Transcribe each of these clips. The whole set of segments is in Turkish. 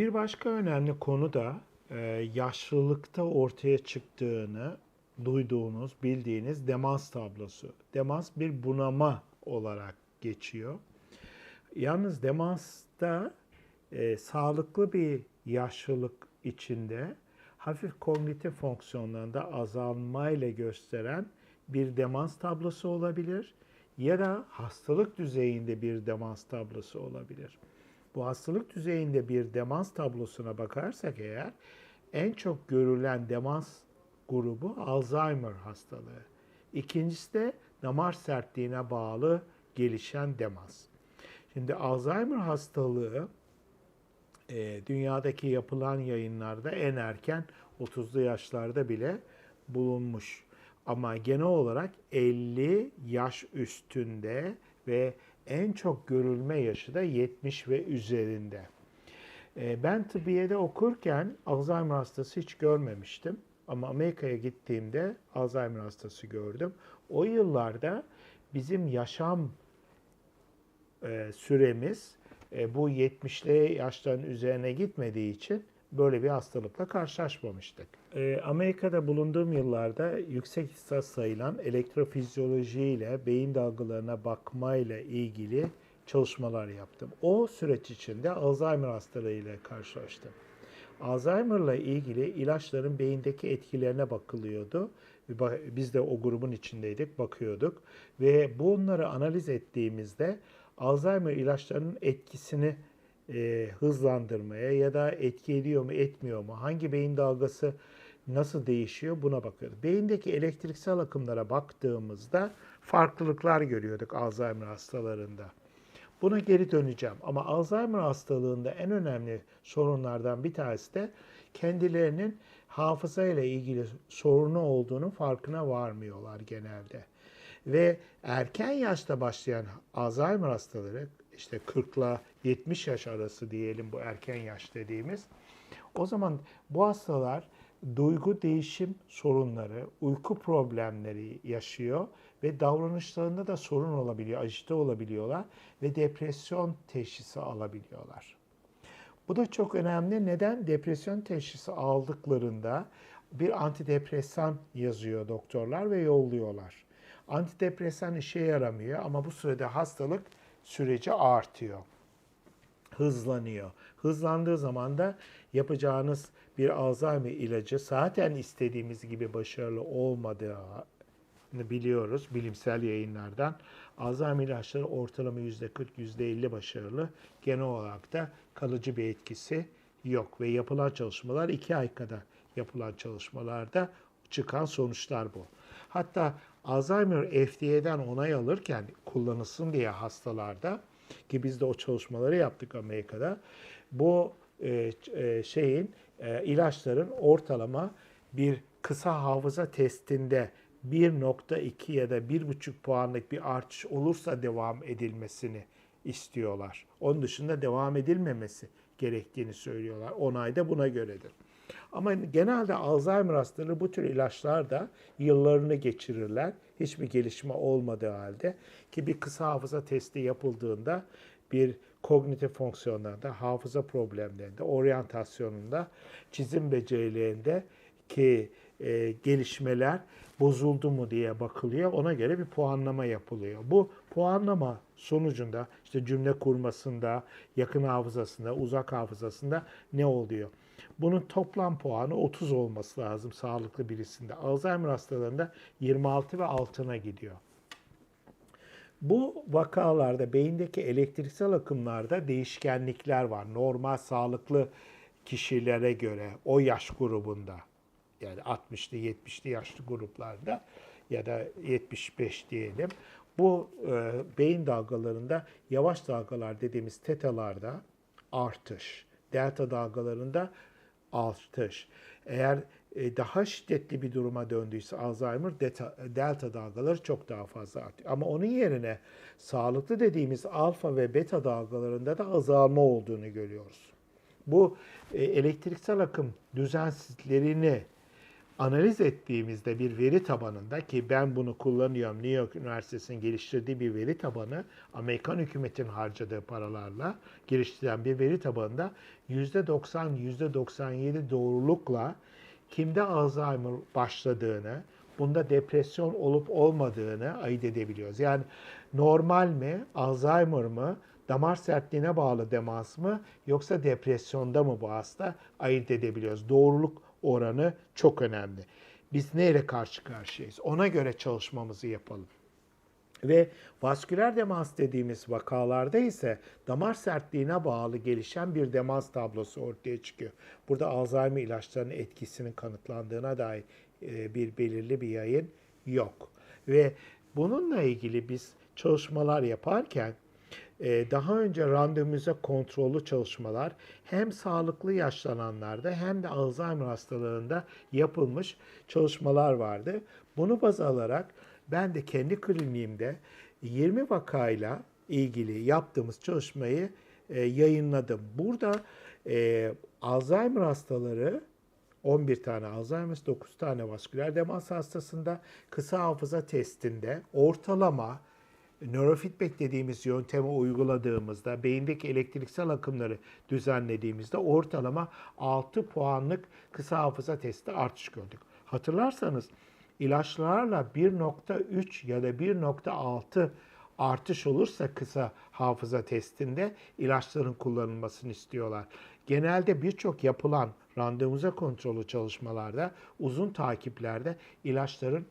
Bir başka önemli konu da e, yaşlılıkta ortaya çıktığını duyduğunuz, bildiğiniz demans tablosu. Demans bir bunama olarak geçiyor. Yalnız demansta e, sağlıklı bir yaşlılık içinde hafif kognitif fonksiyonlarında azalmayla gösteren bir demans tablosu olabilir ya da hastalık düzeyinde bir demans tablosu olabilir. Bu hastalık düzeyinde bir demans tablosuna bakarsak eğer en çok görülen demans grubu Alzheimer hastalığı. İkincisi de damar sertliğine bağlı gelişen demans. Şimdi Alzheimer hastalığı e, dünyadaki yapılan yayınlarda en erken 30'lu yaşlarda bile bulunmuş. Ama genel olarak 50 yaş üstünde ve en çok görülme yaşı da 70 ve üzerinde. E, ben tıbbiyede okurken Alzheimer hastası hiç görmemiştim. Ama Amerika'ya gittiğimde Alzheimer hastası gördüm. O yıllarda bizim yaşam e, süremiz e, bu 70'li yaşların üzerine gitmediği için böyle bir hastalıkla karşılaşmamıştık. E, Amerika'da bulunduğum yıllarda yüksek ihtisas sayılan elektrofizyoloji ile beyin dalgalarına bakmayla ilgili çalışmalar yaptım. O süreç içinde Alzheimer hastalığıyla karşılaştım. Alzheimer'la ilgili ilaçların beyindeki etkilerine bakılıyordu. Biz de o grubun içindeydik, bakıyorduk. Ve bunları analiz ettiğimizde Alzheimer ilaçlarının etkisini e, hızlandırmaya ya da etki ediyor mu, etmiyor mu, hangi beyin dalgası nasıl değişiyor buna bakıyorduk. Beyindeki elektriksel akımlara baktığımızda farklılıklar görüyorduk Alzheimer hastalarında. Buna geri döneceğim ama Alzheimer hastalığında en önemli sorunlardan bir tanesi de kendilerinin hafıza ile ilgili sorunu olduğunu farkına varmıyorlar genelde. Ve erken yaşta başlayan Alzheimer hastaları işte 40 ile 70 yaş arası diyelim bu erken yaş dediğimiz. O zaman bu hastalar duygu değişim sorunları, uyku problemleri yaşıyor ve davranışlarında da sorun olabiliyor, ajite olabiliyorlar ve depresyon teşhisi alabiliyorlar. Bu da çok önemli. Neden? Depresyon teşhisi aldıklarında bir antidepresan yazıyor doktorlar ve yolluyorlar. Antidepresan işe yaramıyor ama bu sürede hastalık süreci artıyor. Hızlanıyor. Hızlandığı zaman da yapacağınız bir Alzheimer ilacı zaten istediğimiz gibi başarılı olmadığı biliyoruz bilimsel yayınlardan. Alzheimer ilaçları ortalama %40, %50 başarılı. Genel olarak da kalıcı bir etkisi yok. Ve yapılan çalışmalar iki ay kadar yapılan çalışmalarda çıkan sonuçlar bu. Hatta Alzheimer FDA'den onay alırken kullanılsın diye hastalarda ki biz de o çalışmaları yaptık Amerika'da. Bu e, e, şeyin e, ilaçların ortalama bir kısa hafıza testinde 1.2 ya da 1.5 puanlık bir artış olursa devam edilmesini istiyorlar. Onun dışında devam edilmemesi gerektiğini söylüyorlar. Onay da buna göredir. Ama genelde Alzheimer hastaları bu tür ilaçlarda yıllarını geçirirler. Hiçbir gelişme olmadığı halde ki bir kısa hafıza testi yapıldığında bir kognitif fonksiyonlarda, hafıza problemlerinde, oryantasyonunda, çizim becerilerinde ki e, gelişmeler bozuldu mu diye bakılıyor. Ona göre bir puanlama yapılıyor. Bu puanlama sonucunda işte cümle kurmasında, yakın hafızasında, uzak hafızasında ne oluyor? Bunun toplam puanı 30 olması lazım sağlıklı birisinde. Alzheimer hastalarında 26 ve altına gidiyor. Bu vakalarda beyindeki elektriksel akımlarda değişkenlikler var. Normal sağlıklı kişilere göre o yaş grubunda yani 60'lı 70'li yaşlı gruplarda ya da 75 diyelim. Bu e, beyin dalgalarında yavaş dalgalar dediğimiz tetalarda artış, delta dalgalarında artış. Eğer e, daha şiddetli bir duruma döndüyse Alzheimer delta, delta dalgaları çok daha fazla artıyor. Ama onun yerine sağlıklı dediğimiz alfa ve beta dalgalarında da azalma olduğunu görüyoruz. Bu e, elektriksel akım düzensizlerini analiz ettiğimizde bir veri tabanında ki ben bunu kullanıyorum New York Üniversitesi'nin geliştirdiği bir veri tabanı Amerikan hükümetin harcadığı paralarla geliştirilen bir veri tabanında %90 %97 doğrulukla kimde Alzheimer başladığını, bunda depresyon olup olmadığını ayırt edebiliyoruz. Yani normal mi, Alzheimer mı, damar sertliğine bağlı demans mı yoksa depresyonda mı bu hasta ayırt edebiliyoruz. Doğruluk oranı çok önemli. Biz neyle karşı karşıyayız? Ona göre çalışmamızı yapalım. Ve vasküler demans dediğimiz vakalarda ise damar sertliğine bağlı gelişen bir demans tablosu ortaya çıkıyor. Burada Alzheimer ilaçlarının etkisinin kanıtlandığına dair e, bir belirli bir yayın yok. Ve bununla ilgili biz çalışmalar yaparken daha önce randomize kontrollü çalışmalar hem sağlıklı yaşlananlarda hem de Alzheimer hastalarında yapılmış çalışmalar vardı. Bunu baz alarak ben de kendi kliniğimde 20 vakayla ilgili yaptığımız çalışmayı e, yayınladım. Burada e, Alzheimer hastaları 11 tane Alzheimer, 9 tane vasküler demans hastasında kısa hafıza testinde ortalama nörofeedback dediğimiz yöntemi uyguladığımızda, beyindeki elektriksel akımları düzenlediğimizde ortalama 6 puanlık kısa hafıza testi artış gördük. Hatırlarsanız ilaçlarla 1.3 ya da 1.6 artış olursa kısa hafıza testinde ilaçların kullanılmasını istiyorlar. Genelde birçok yapılan randomize kontrolü çalışmalarda, uzun takiplerde ilaçların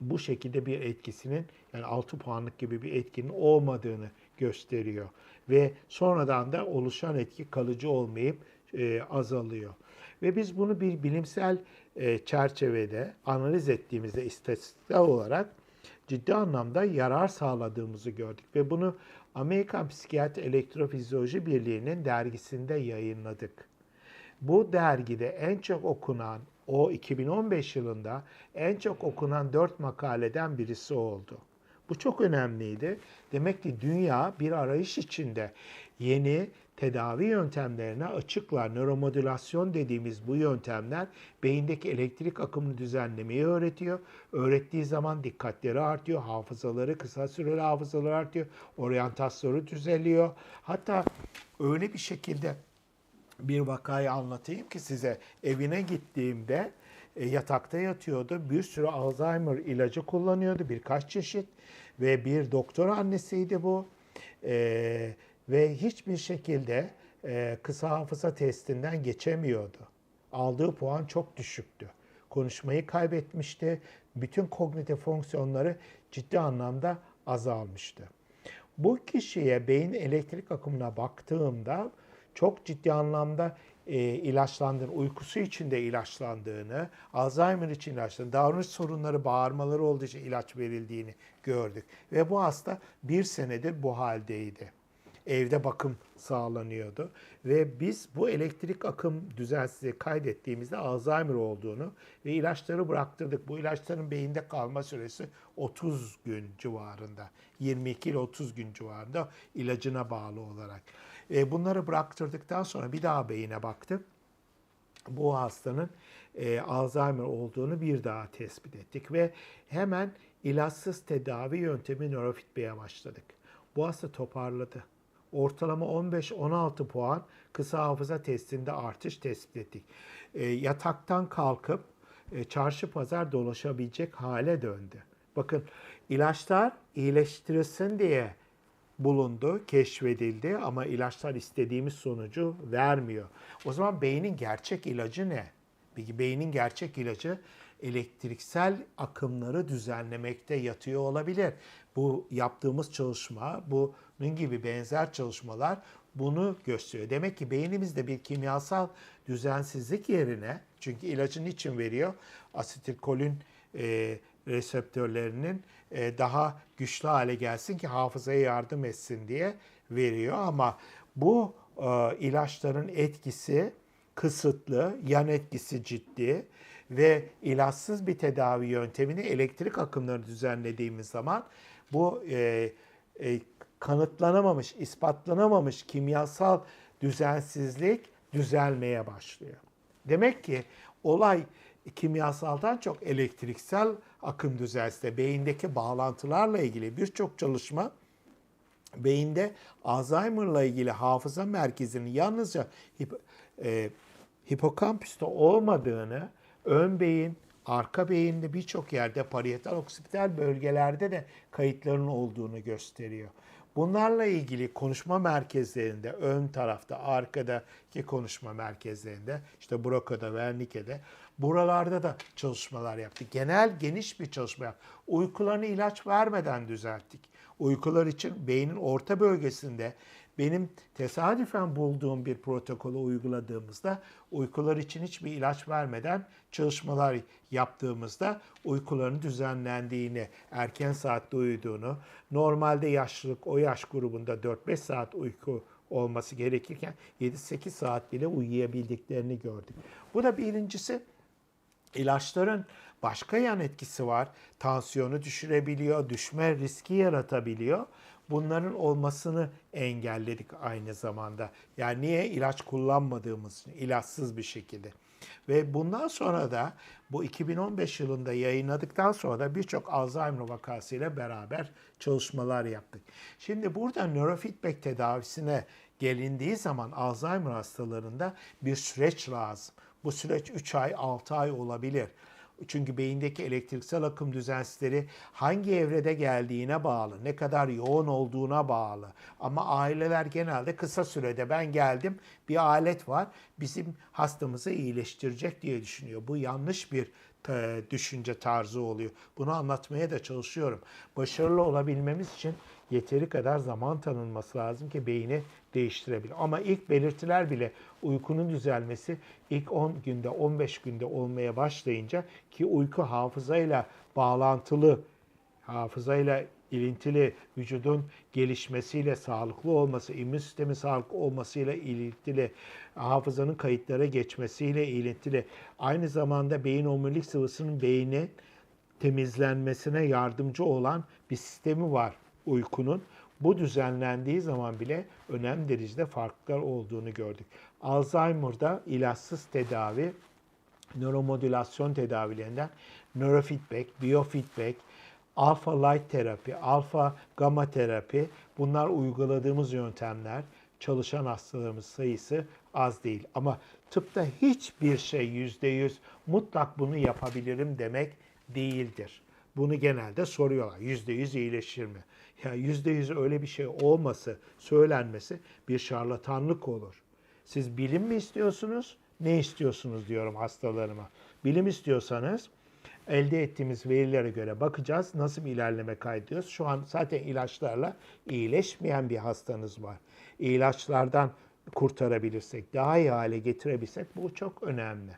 bu şekilde bir etkisinin yani 6 puanlık gibi bir etkinin olmadığını gösteriyor. Ve sonradan da oluşan etki kalıcı olmayıp e, azalıyor. Ve biz bunu bir bilimsel e, çerçevede analiz ettiğimizde istatistiksel olarak ciddi anlamda yarar sağladığımızı gördük. Ve bunu Amerikan Psikiyatri Elektrofizyoloji Birliği'nin dergisinde yayınladık. Bu dergide en çok okunan, o 2015 yılında en çok okunan 4 makaleden birisi oldu. Bu çok önemliydi. Demek ki dünya bir arayış içinde yeni tedavi yöntemlerine açıklar. Nöromodülasyon dediğimiz bu yöntemler beyindeki elektrik akımını düzenlemeyi öğretiyor. Öğrettiği zaman dikkatleri artıyor, hafızaları, kısa süreli hafızaları artıyor, oryantasyonu düzeliyor. Hatta öyle bir şekilde bir vakayı anlatayım ki size. Evine gittiğimde e, yatakta yatıyordu. Bir sürü Alzheimer ilacı kullanıyordu. Birkaç çeşit. Ve bir doktor annesiydi bu. E, ve hiçbir şekilde e, kısa hafıza testinden geçemiyordu. Aldığı puan çok düşüktü. Konuşmayı kaybetmişti. Bütün kognitif fonksiyonları ciddi anlamda azalmıştı. Bu kişiye beyin elektrik akımına baktığımda çok ciddi anlamda e, ilaçlandığını, uykusu için de ilaçlandığını, Alzheimer için ilaçlandığını, davranış sorunları, bağırmaları olduğu için ilaç verildiğini gördük. Ve bu hasta bir senedir bu haldeydi. Evde bakım sağlanıyordu. Ve biz bu elektrik akım düzensizliği kaydettiğimizde Alzheimer olduğunu ve ilaçları bıraktırdık. Bu ilaçların beyinde kalma süresi 30 gün civarında. 22 ile 30 gün civarında ilacına bağlı olarak. E, bunları bıraktırdıktan sonra bir daha beyine baktık. Bu hastanın e, Alzheimer olduğunu bir daha tespit ettik ve hemen ilaçsız tedavi yöntemi nörofitbeye başladık. Bu hasta toparladı. Ortalama 15-16 puan kısa hafıza testinde artış tespit ettik. E, yataktan kalkıp e, çarşı pazar dolaşabilecek hale döndü. Bakın ilaçlar iyileştirilsin diye bulundu, keşfedildi ama ilaçlar istediğimiz sonucu vermiyor. O zaman beynin gerçek ilacı ne? Peki beynin gerçek ilacı elektriksel akımları düzenlemekte yatıyor olabilir. Bu yaptığımız çalışma, bunun gibi benzer çalışmalar bunu gösteriyor. Demek ki beynimizde bir kimyasal düzensizlik yerine, çünkü ilacın için veriyor? Asetilkolin e, reseptörlerinin e, daha güçlü hale gelsin ki hafızaya yardım etsin diye veriyor. Ama bu e, ilaçların etkisi kısıtlı, yan etkisi ciddi ve ilaçsız bir tedavi yöntemini elektrik akımları düzenlediğimiz zaman bu e, e, kanıtlanamamış, ispatlanamamış kimyasal düzensizlik düzelmeye başlıyor. Demek ki olay kimyasaldan çok elektriksel akım düzelse beyindeki bağlantılarla ilgili birçok çalışma beyinde Alzheimer'la ilgili hafıza merkezinin yalnızca e, hipokampüste olmadığını, ön beyin, arka beyinde birçok yerde parietal oksipital bölgelerde de kayıtların olduğunu gösteriyor. Bunlarla ilgili konuşma merkezlerinde, ön tarafta, arkadaki konuşma merkezlerinde, işte Broca'da, Wernicke'de, buralarda da çalışmalar yaptık. Genel geniş bir çalışma yaptık. Uykularını ilaç vermeden düzelttik. Uykular için beynin orta bölgesinde benim tesadüfen bulduğum bir protokolü uyguladığımızda uykular için hiçbir ilaç vermeden çalışmalar yaptığımızda uykuların düzenlendiğini, erken saatte uyuduğunu, normalde yaşlılık o yaş grubunda 4-5 saat uyku olması gerekirken 7-8 saat bile uyuyabildiklerini gördük. Bu da birincisi İlaçların başka yan etkisi var. Tansiyonu düşürebiliyor, düşme riski yaratabiliyor. Bunların olmasını engelledik aynı zamanda. Yani niye ilaç kullanmadığımız ilaçsız bir şekilde. Ve bundan sonra da bu 2015 yılında yayınladıktan sonra da birçok Alzheimer vakasıyla beraber çalışmalar yaptık. Şimdi burada nörofeedback tedavisine gelindiği zaman Alzheimer hastalarında bir süreç lazım. Bu süreç 3 ay, 6 ay olabilir. Çünkü beyindeki elektriksel akım düzensizleri hangi evrede geldiğine bağlı, ne kadar yoğun olduğuna bağlı. Ama aileler genelde kısa sürede ben geldim, bir alet var, bizim hastamızı iyileştirecek diye düşünüyor. Bu yanlış bir e, düşünce tarzı oluyor. Bunu anlatmaya da çalışıyorum. Başarılı olabilmemiz için yeteri kadar zaman tanınması lazım ki beyni değiştirebilir. Ama ilk belirtiler bile uykunun düzelmesi ilk 10 günde 15 günde olmaya başlayınca ki uyku hafızayla bağlantılı hafızayla ilintili vücudun gelişmesiyle sağlıklı olması, immün sistemin sağlıklı olmasıyla ilintili, hafızanın kayıtlara geçmesiyle ilintili. Aynı zamanda beyin omurilik sıvısının beynin temizlenmesine yardımcı olan bir sistemi var uykunun. Bu düzenlendiği zaman bile önemli derecede farklar olduğunu gördük. Alzheimer'da ilaçsız tedavi, nöromodülasyon tedavilerinden nörofeedback, biofeedback, alfa light terapi, alfa gamma terapi bunlar uyguladığımız yöntemler. Çalışan hastalarımız sayısı az değil. Ama tıpta hiçbir şey yüzde yüz mutlak bunu yapabilirim demek değildir. Bunu genelde soruyorlar. Yüzde yüz iyileşir mi? Ya yüzde yüz öyle bir şey olması, söylenmesi bir şarlatanlık olur. Siz bilim mi istiyorsunuz? Ne istiyorsunuz diyorum hastalarıma. Bilim istiyorsanız elde ettiğimiz verilere göre bakacağız. Nasıl bir ilerleme kaydediyoruz? Şu an zaten ilaçlarla iyileşmeyen bir hastanız var. İlaçlardan kurtarabilirsek, daha iyi hale getirebilsek bu çok önemli.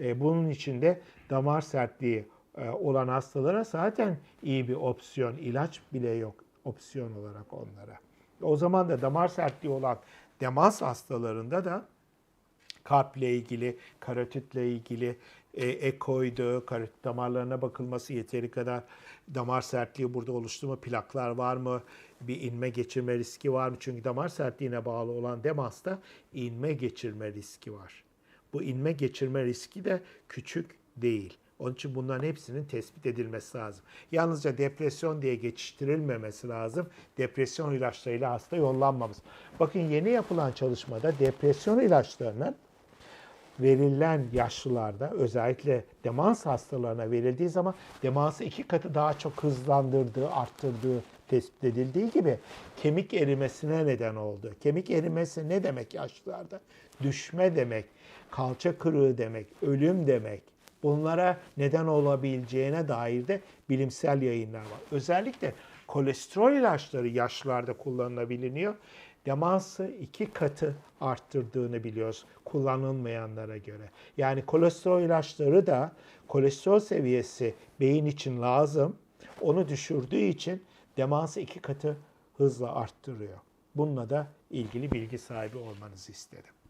E, bunun için de damar sertliği olan hastalara zaten iyi bir opsiyon, ilaç bile yok opsiyon olarak onlara. O zaman da damar sertliği olan demans hastalarında da kalple ilgili, karotitle ilgili e, ekoydu, karotit damarlarına bakılması yeteri kadar damar sertliği burada oluştu mu, plaklar var mı, bir inme geçirme riski var mı? Çünkü damar sertliğine bağlı olan demansta inme geçirme riski var. Bu inme geçirme riski de küçük değil. Onun için bunların hepsinin tespit edilmesi lazım. Yalnızca depresyon diye geçiştirilmemesi lazım. Depresyon ilaçlarıyla hasta yollanmamız. Bakın yeni yapılan çalışmada depresyon ilaçlarının verilen yaşlılarda özellikle demans hastalarına verildiği zaman demansı iki katı daha çok hızlandırdığı, arttırdığı tespit edildiği gibi kemik erimesine neden oldu. Kemik erimesi ne demek yaşlılarda? Düşme demek, kalça kırığı demek, ölüm demek. Bunlara neden olabileceğine dair de bilimsel yayınlar var. Özellikle kolesterol ilaçları yaşlılarda kullanılabiliyor. Demansı iki katı arttırdığını biliyoruz kullanılmayanlara göre. Yani kolesterol ilaçları da kolesterol seviyesi beyin için lazım. Onu düşürdüğü için demansı iki katı hızla arttırıyor. Bununla da ilgili bilgi sahibi olmanızı istedim.